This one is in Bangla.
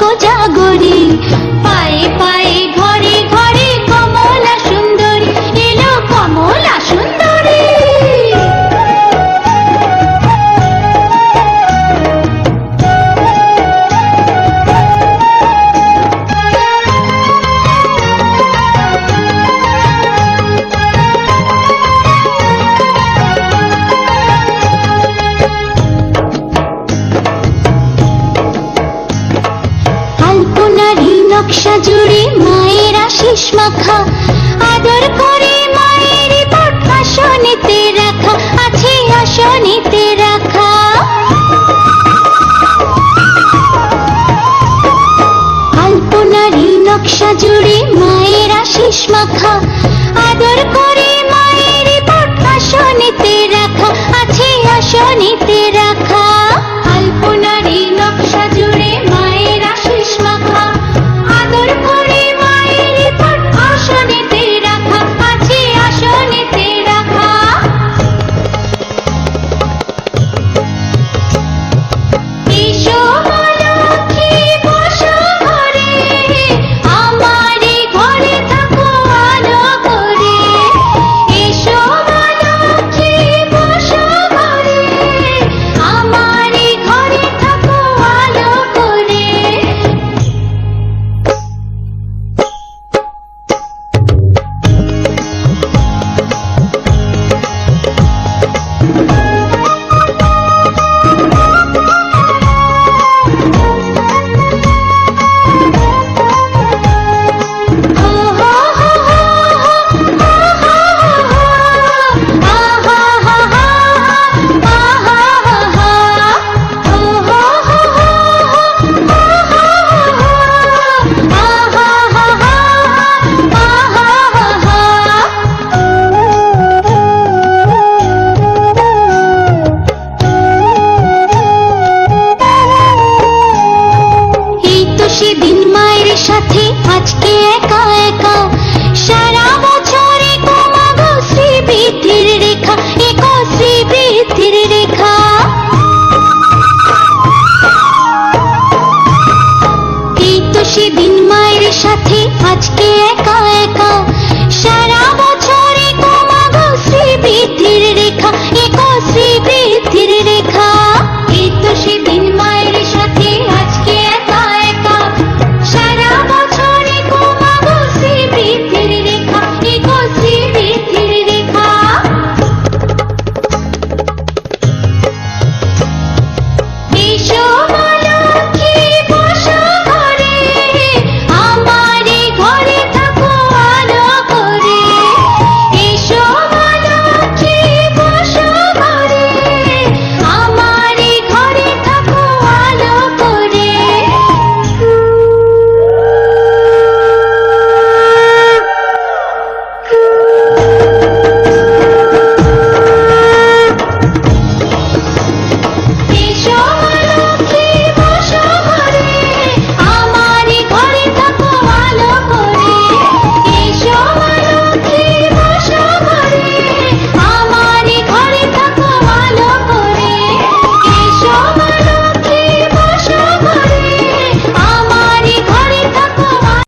কোজাগরী নকশা জুড়ে মায়ের আশিস মাখা। আদর করে মায়ের পট রাখা, আছে আসনেতে রাখা। নকশা জুড়ে মাখা। আদর করে মায়ের রাখা, আছে সেদিন মায়ের সাথে আজকে একা একা। সারা বছরে কমাগো শ্রীবৃদ্ধির রেখা এক শ্রীবৃদ্ধির রেখা। এই তো সেদিন মায়ের সাথে আজকে